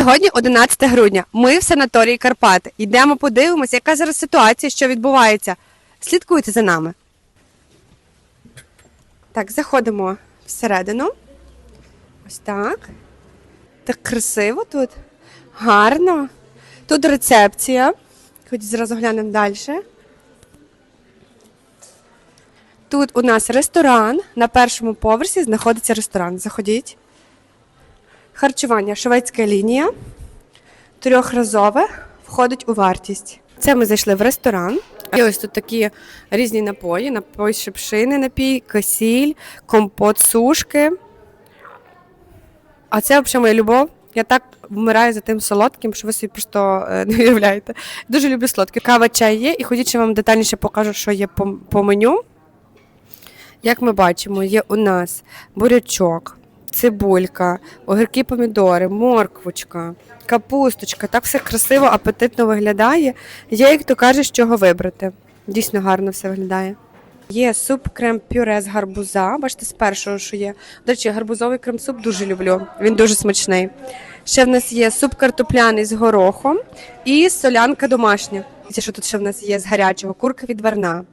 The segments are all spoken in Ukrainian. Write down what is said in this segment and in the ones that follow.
Сьогодні 11 грудня. Ми в санаторії Карпати. Йдемо подивимося, яка зараз ситуація, що відбувається. Слідкуйте за нами. Так, заходимо всередину. Ось так. Так красиво тут. Гарно. Тут рецепція. Хоч зразу глянемо далі. Тут у нас ресторан. На першому поверсі знаходиться ресторан. Заходіть. Харчування шведська лінія. Трьохразове входить у вартість. Це ми зайшли в ресторан. І ось тут такі різні напої: напій шипшини, напій, кисіль, компот сушки. А це взагалі моя любов. Я так вмираю за тим солодким, що ви собі просто е, не уявляєте. Дуже люблю солодке. Кава чай є, і ходіть, я вам детальніше покажу, що є по, по меню. Як ми бачимо, є у нас бурячок, цибулька, огірки, помідори, морквочка, капусточка. Так все красиво, апетитно виглядає. Є, як то каже, чого вибрати. Дійсно гарно все виглядає. Є суп крем пюре з гарбуза. Бачите, з першого, що є. До речі, гарбузовий крем-суп дуже люблю. Він дуже смачний. Ще в нас є суп картопляний з горохом і солянка домашня. Це що тут ще в нас є з гарячого? Курка відварна,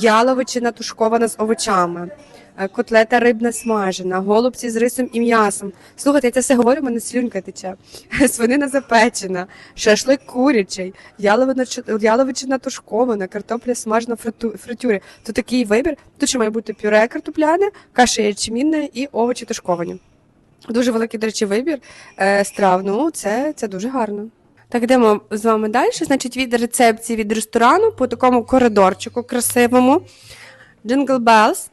яловичина тушкована з овочами, котлета рибна смажена, голубці з рисом і м'ясом. Слухайте, я це все говорю, мене слюнка тече. Свинина запечена, шашлик курячий, яловичина тушкована, картопля смажена в фритюрі. Тут такий вибір. Тут ще має бути пюре картопляне, каша ячмінна і овочі тушковані. Дуже великий, до речі, вибір е, страв. Ну, це, це дуже гарно. Так, йдемо з вами далі. Значить, від рецепції від ресторану по такому коридорчику красивому. Jingle Bells.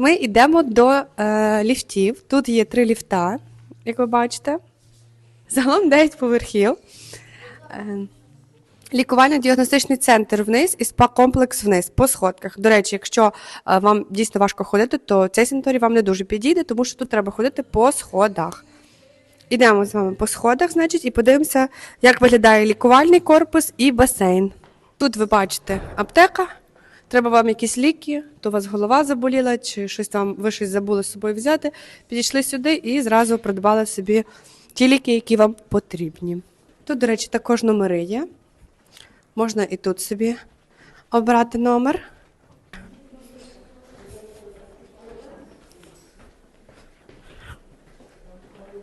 Ми йдемо до е, ліфтів. Тут є три ліфта, як ви бачите. Загалом 9 поверхів. Е, Лікувально-діагностичний центр вниз і спа-комплекс вниз по сходках. До речі, якщо е, вам дійсно важко ходити, то цей санаторій вам не дуже підійде, тому що тут треба ходити по сходах. Ідемо з вами по сходах, значить, і подивимося, як виглядає лікувальний корпус і басейн. Тут ви бачите аптека. Треба вам якісь ліки, то у вас голова заболіла, чи щось там ви щось забули з собою взяти. Підійшли сюди і зразу придбали собі ті ліки, які вам потрібні. Тут, до речі, також номери є. Можна і тут собі обрати номер.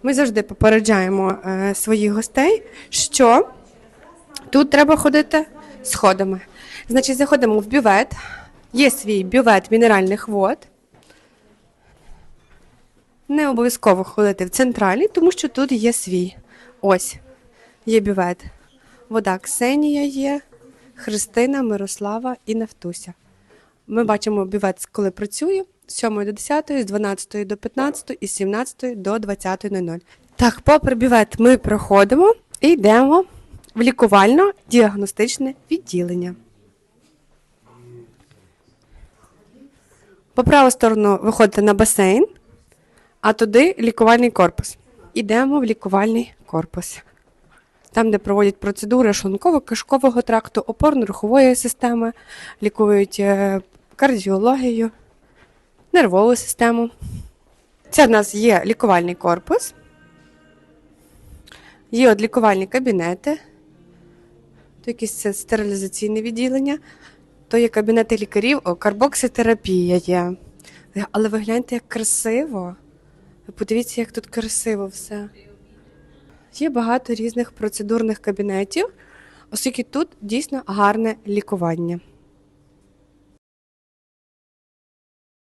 Ми завжди попереджаємо е, своїх гостей, що тут треба ходити сходами. Значить, заходимо в бювет. Є свій бювет мінеральних вод. Не обов'язково ходити в центральний, тому що тут є свій. Ось є бювет. Вода Ксенія є, Христина, Мирослава і Нафтуся. Ми бачимо бювет, коли працює з 7 до 10, з 12 до 15 і з 17 до 20.00. Так, попри бювет ми проходимо і йдемо в лікувально-діагностичне відділення. По праву сторону виходите на басейн, а туди лікувальний корпус. Ідемо в лікувальний корпус. Там, де проводять процедури шлунково-кишкового тракту, опорно-рухової системи, лікують е, кардіологію, нервову систему. Це в нас є лікувальний корпус, є от лікувальні кабінети, то якесь це стерилізаційне відділення, то є кабінети лікарів, о, карбокситерапія є. Але ви гляньте, як красиво. Подивіться, як тут красиво все. Є багато різних процедурних кабінетів, оскільки тут дійсно гарне лікування.